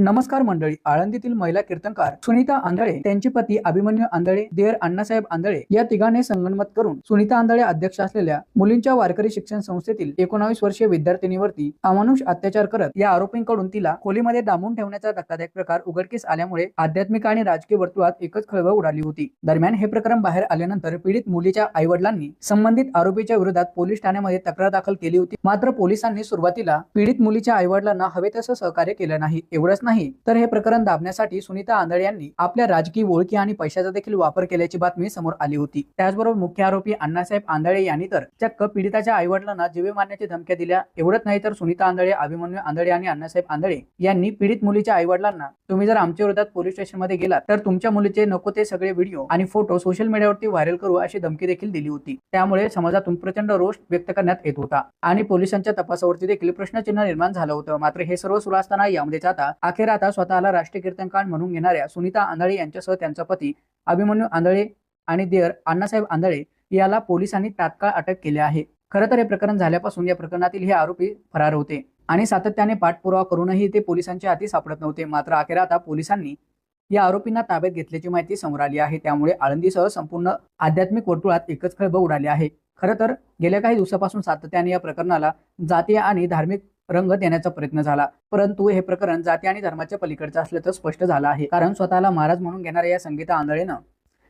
नमस्कार मंडळी आळंदीतील महिला कीर्तनकार सुनीता आंधळे त्यांचे पती अभिमन्यू आंधळे देर अण्णासाहेब आंधळे या तिघांनी संगणमत करून सुनीता आंधळे अध्यक्ष असलेल्या मुलींच्या वारकरी शिक्षण संस्थेतील एकोणावीस वर्षीय विद्यार्थिनीवरती अमानुष अत्याचार करत या आरोपींकडून तिला खोलीमध्ये डांबून ठेवण्याचा धक्कादायक प्रकार उघडकीस आल्यामुळे आध्यात्मिक आणि राजकीय वर्तुळात एकच खळबळ उडाली होती. दरम्यान हे प्रकरण बाहेर आल्यानंतर पीडित मुलीच्या आईवडिलांनी संबंधित आरोपीच्या विरोधात पोलीस ठाण्यामध्ये तक्रार दाखल केली होती. मात्र पोलिसांनी सुरुवातीला पीडित मुलीच्या आईवडिलांना हवे तसं सहकार्य केलं नाही. एवढंच नाही नाही तर हे प्रकरण दाबण्यासाठी सुनीता आंधळे यांनी आपल्या राजकीय ओळखी आणि पैशाचा देखील वापर केल्याची बातमी समोर आली होती. त्याचबरोबर मुख्य आरोपी अण्णासाहेब आंधळे यांनी तर चक्क पीडिताच्या आईवडिलांना जीवे मारण्याची धमक्या दिल्या. एवढंच नाही तर सुनीता आंधळे अभिमन्यू आंधळे आणि अण्णासाहेब आंधळे यांनी पीडित मुलीच्या आईवडिलांना तुम्ही जर आमच्या विरोधात पोलीस स्टेशनमध्ये गेलात तर तुमच्या मुलीचे नको ते सगळे व्हिडिओ आणि फोटो सोशल मीडियावरती व्हायरल करू अशी धमकी देखील दिली होती. त्यामुळे समाजातून प्रचंड रोष व्यक्त करण्यात येत होता आणि पोलिसांच्या तपासावरती देखील प्रश्नचिन्ह निर्माण झालं होतं. मात्र हे सर्व सुरू असताना यामध्येच आता अखेर आता स्वतःला राष्ट्रीय कीर्तनकार म्हणून घेणाऱ्या सुनीता आंधळे यांच्यासह त्यांचा पती अभिमन्यू आंधळे आणि देअर अण्णासाहेब आंधळे याला पोलिसांनी तात्काळ अटक केली आहे. खरं तर हे प्रकरण झाल्यापासून या प्रकरणातील हे आरोपी फरार होते आणि सातत्याने पाठपुरावा करूनही ते पोलिसांच्या हाती सापडत नव्हते. मात्र अखेर आता पोलिसांनी या आरोपींना ताब्यात घेतल्याची माहिती समोर आली आहे. त्यामुळे आळंदीसह संपूर्ण आध्यात्मिक वर्तुळात एकच खळबळ उडाली आहे. खरं तर गेल्या काही दिवसापासून सातत्याने या प्रकरणाला जातीय आणि धार्मिक रंग देण्याचा प्रयत्न झाला. परंतु हे प्रकरण जाती आणि धर्माच्या पलीकडचं असल्याचं स्पष्ट झालं आहे. कारण स्वतःला महाराज म्हणून घेणाऱ्या या संगीता आंधळेनं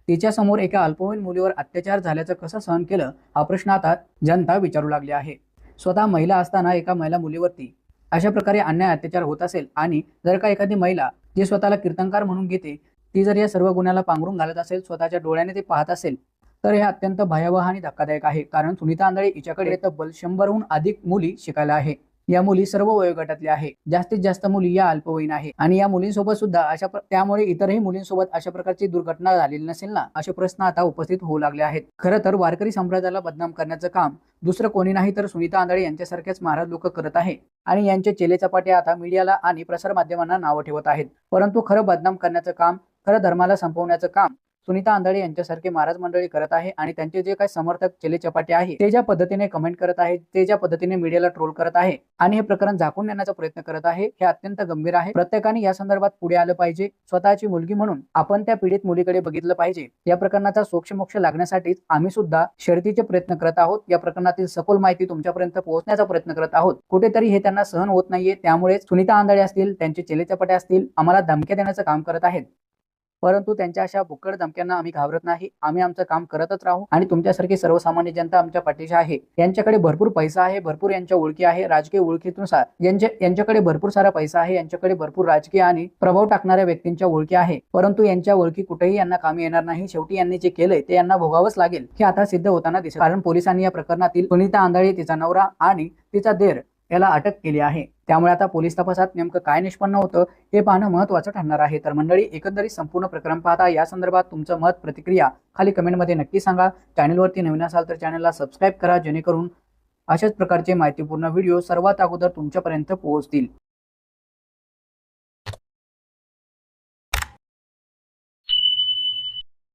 तिच्या समोर एका अल्पवयीन मुलीवर अत्याचार झाल्याचं कसं सहन केलं हा प्रश्न आता जनता विचारू लागली आहे. स्वतः महिला असताना एका महिला मुलीवरती अशा प्रकारे अन्याय अत्याचार होत असेल आणि जर का एखादी महिला जी स्वतःला कीर्तनकार म्हणून घेते ती जर या सर्व गुन्ह्याला पांघरून घालत असेल स्वतःच्या डोळ्याने ते पाहत असेल तर हे अत्यंत भयावह आणि धक्कादायक आहे. कारण सुनीता आंधळे हिच्याकडे तब्बल शंभरहून अधिक मुली शिकायला आहे. या मुली सर्व वयोगटातल्या आहे. जास्तीत जास्त मुली या अल्पवयीन आहे. आणि या मुलींसोबत सुद्धा अशा त्यामुळे इतरही मुलींसोबत अशा प्रकारची दुर्घटना झालेली नसेल ना असे प्रश्न आता उपस्थित होऊ लागले आहेत. खरं तर वारकरी संप्रदायाला बदनाम करण्याचं काम दुसरं कोणी नाही तर सुनीता आंधळे यांच्यासारखेच महाराज लोक करत आहे. आणि यांचे चेले चपाटे आता मीडियाला आणि प्रसार माध्यमांना नावं ठेवत आहेत. परंतु खरं बदनाम करण्याचं काम खरं धर्माला संपवण्याचं काम सुनीता आंधळे यांच्यासारखे महाराज मंडळी करत आहे आणि त्यांचे जे काही समर्थक चेले चपाटे आहे ते ज्या पद्धतीने कमेंट करत आहेत ते ज्या पद्धतीने मीडियाला ट्रोल करत आहे आणि हे प्रकरण झाकून नेण्याचा प्रयत्न करत आहे हे अत्यंत गंभीर आहे. प्रत्येकाने या संदर्भात पुढे आलं पाहिजे. स्वतःची मुलगी म्हणून आपण त्या पीडित मुलीकडे बघितलं पाहिजे. या प्रकरणाचा सोक्षमोक्ष लागण्यासाठीच आम्ही सुद्धा शर्तीचे प्रयत्न करत आहोत. या प्रकरणातील सखोल माहिती तुमच्यापर्यंत पोहोचण्याचा प्रयत्न करत आहोत. कुठेतरी हे त्यांना सहन होत नाहीये. त्यामुळे सुनीता आंधळे असतील त्यांचे चेले चपाटे असतील आम्हाला धमक्या देण्याचं काम करत आहेत. परंतु त्यांच्या अशा बुक्कड धमक्यांना आम्ही घाबरत नाही. आम्ही आमचं काम करतच राहू. आणि तुमच्यासारखी सर्वसामान्य जनता आमच्या पाठीशी आहे. यांच्याकडे भरपूर पैसा आहे भरपूर यांच्या ओळखी आहे राजकीय ओळखीनुसार यांच्या यांच्याकडे भरपूर सारा पैसा आहे यांच्याकडे भरपूर राजकीय आणि प्रभाव टाकणाऱ्या व्यक्तींच्या ओळखी आहे. परंतु यांच्या ओळखी कुठेही यांना कामी येणार नाही. शेवटी यांनी जे केलंय ते यांना भोगावंच लागेल. हे आता सिद्ध होताना दिसत कारण पोलिसांनी या प्रकरणातील सुनीता आंधळे तिचा नवरा आणि तिचा देर याला अटक केली आहे. त्यामुळे आता पोलीस तपासात नेमकं काय निष्पन्न होतं हे पाहणं महत्वाचं ठरणार आहे. तर मंडळी एकंदरीत संपूर्ण प्रकरण पाहता या संदर्भात तुमचं मत प्रतिक्रिया खाली कमेंटमध्ये नक्की सांगा. चॅनलवरती नवीन असाल तर चॅनलला सबस्क्राईब करा जेणेकरून अशाच प्रकारचे माहितीपूर्ण व्हिडिओ सर्वात अगोदर तुमच्यापर्यंत पोहोचतील.